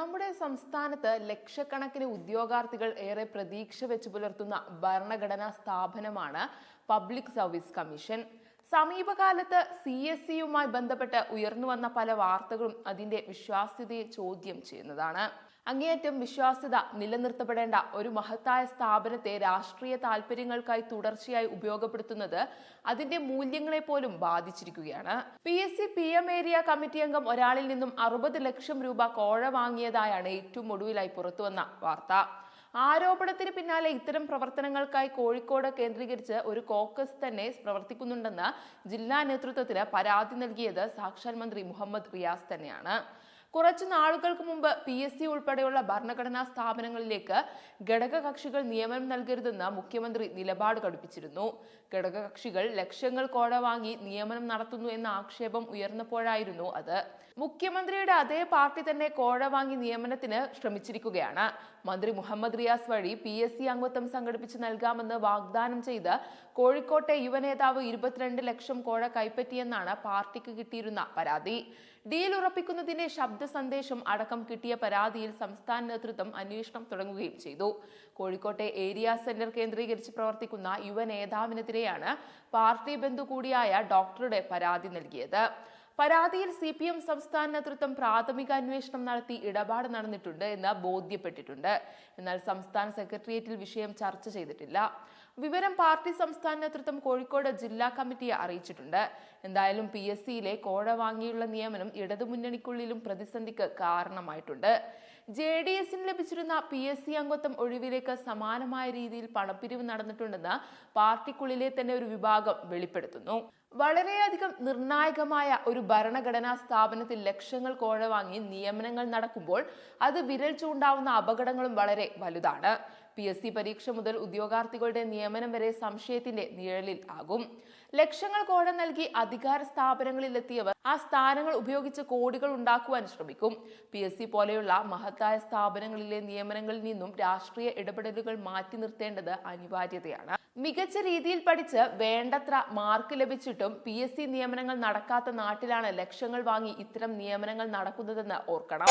നമ്മുടെ സംസ്ഥാനത്ത് ലക്ഷക്കണക്കിന് ഉദ്യോഗാർത്ഥികൾ ഏറെ പ്രതീക്ഷ വെച്ച് പുലർത്തുന്ന ഭരണഘടനാ സ്ഥാപനമാണ് പബ്ലിക് സർവീസ് കമ്മീഷൻ. സമീപകാലത്ത് സി എസ് സിയുമായി ബന്ധപ്പെട്ട് ഉയർന്നു വന്ന പല വാർത്തകളും അതിന്റെ വിശ്വാസ്യതയെ ചോദ്യം ചെയ്യുന്നതാണ്. അങ്ങേയറ്റം വിശ്വാസ്യത നിലനിർത്തപ്പെടേണ്ട ഒരു മഹത്തായ സ്ഥാപനത്തെ രാഷ്ട്രീയ താല്പര്യങ്ങൾക്കായി തുടർച്ചയായി ഉപയോഗപ്പെടുത്തുന്നത് അതിന്റെ മൂല്യങ്ങളെ പോലും ബാധിച്ചിരിക്കുകയാണ്. P S C P M area committee അംഗം ഒരാളിൽ നിന്നും അറുപത് ലക്ഷം രൂപ കോഴ വാങ്ങിയതായാണ് ഏറ്റവും ഒടുവിലായി പുറത്തുവന്ന വാർത്ത. ആരോപണത്തിന് പിന്നാലെ ഇത്തരം പ്രവർത്തനങ്ങൾക്കായി കോഴിക്കോട് കേന്ദ്രീകരിച്ച് ഒരു കോക്കസ് തന്നെ പ്രവർത്തിക്കുന്നുണ്ടെന്ന് ജില്ലാ നേതൃത്വത്തിന് പരാതി നൽകിയത് സാക്ഷാൽ മന്ത്രി മുഹമ്മദ് റിയാസ് തന്നെയാണ്. കുറച്ചു നാളുകൾക്ക് മുമ്പ് പി എസ് സി ഉൾപ്പെടെയുള്ള ഭരണഘടനാ സ്ഥാപനങ്ങളിലേക്ക് ഘടകകക്ഷികൾ നിയമനം നൽകരുതെന്ന് മുഖ്യമന്ത്രി നിലപാട് ഘടിപ്പിച്ചിരുന്നു ഘടകകക്ഷികൾ ലക്ഷങ്ങൾ കോട വാങ്ങി നിയമനം നടത്തുന്നു എന്ന ആക്ഷേപം ഉയർന്നപ്പോഴായിരുന്നു അത്. മുഖ്യമന്ത്രിയുടെ അതേ പാർട്ടി തന്നെ കോഴ വാങ്ങി നിയമനത്തിന് ശ്രമിച്ചിരിക്കുകയാണ്. മന്ത്രി മുഹമ്മദ് റിയാസ് വഴി പി എസ് സി അംഗത്വം സംഘടിപ്പിച്ച് നൽകാമെന്ന് വാഗ്ദാനം ചെയ്ത് കോഴിക്കോട്ടെ യുവനേതാവ് ഇരുപത്തിരണ്ട് ലക്ഷം കോഴ കൈപ്പറ്റിയെന്നാണ് പാർട്ടിക്ക് കിട്ടിയിരുന്ന പരാതി. ഡീൽ ഉറപ്പിക്കുന്നതിന്റെ ശബ്ദ സന്ദേശം അടക്കം കിട്ടിയ പരാതിയിൽ സംസ്ഥാന നേതൃത്വം അന്വേഷണം തുടങ്ങുകയും ചെയ്തു. കോഴിക്കോട്ടെ ഏരിയ സെന്റർ കേന്ദ്രീകരിച്ച് പ്രവർത്തിക്കുന്ന യുവ നേതാവിനെതിരെയാണ് പാർട്ടി ബന്ധു കൂടിയായ ഡോക്ടറുടെ പരാതി നൽകിയത്. പരാതിയിൽ സി പി എം സംസ്ഥാന നേതൃത്വം പ്രാഥമിക അന്വേഷണം നടത്തി ഇടപാട് നടന്നിട്ടുണ്ട് എന്ന് ബോധ്യപ്പെട്ടിട്ടുണ്ട്. എന്നാൽ സംസ്ഥാന സെക്രട്ടേറിയറ്റിൽ വിഷയം ചർച്ച ചെയ്തിട്ടില്ല. വിവരം പാർട്ടി സംസ്ഥാന നേതൃത്വം കോഴിക്കോട് ജില്ലാ കമ്മിറ്റിയെ അറിയിച്ചിട്ടുണ്ട്. എന്തായാലും പി എസ് സിയിലെ കോഴ വാങ്ങിയുള്ള നിയമനം ഇടതുമുന്നണിക്കുള്ളിലും പ്രതിസന്ധിക്ക് കാരണമായിട്ടുണ്ട്. ജെ ഡി എസിന് ലഭിച്ചിരുന്ന പി എസ് സി അംഗത്വം ഒഴിവിലേക്ക് സമാനമായ രീതിയിൽ പണപ്പിരിവ് നടന്നിട്ടുണ്ടെന്ന് പാർട്ടിക്കുള്ളിലെ തന്നെ ഒരു വിഭാഗം വെളിപ്പെടുത്തുന്നു. വളരെയധികം നിർണായകമായ ഒരു ഭരണഘടനാ സ്ഥാപനത്തിൽ ലക്ഷങ്ങൾ കോഴ വാങ്ങി നിയമനങ്ങൾ നടക്കുമ്പോൾ അത് വിരൽ ചൂണ്ടാവുന്ന അപകടങ്ങളും വളരെ വലുതാണ്. പി എസ് സി പരീക്ഷ മുതൽ ഉദ്യോഗാർത്ഥികളുടെ നിയമനം വരെ സംശയത്തിന്റെ നിഴലിൽ ആകും. ലക്ഷങ്ങൾ കോഴ നൽകി അധികാര സ്ഥാപനങ്ങളിൽ എത്തിയവർ ആ സ്ഥാനങ്ങൾ ഉപയോഗിച്ച് കോടികൾ ഉണ്ടാക്കുവാൻ ശ്രമിക്കും. പി എസ് സി പോലെയുള്ള മഹത്തായ സ്ഥാപനങ്ങളിലെ നിയമനങ്ങളിൽ നിന്നും രാഷ്ട്രീയ ഇടപെടലുകൾ മാറ്റി നിർത്തേണ്ടത് അനിവാര്യതയാണ്. മികച്ച രീതിയിൽ പഠിച്ച് വേണ്ടത്ര മാർക്ക് ലഭിച്ചിട്ടും പി എസ് സി നിയമനങ്ങൾ നടക്കാത്ത നാട്ടിലാണ് ലക്ഷങ്ങൾ വാങ്ങി ഇത്തരം നിയമനങ്ങൾ നടക്കുന്നതെന്ന് ഓർക്കണം.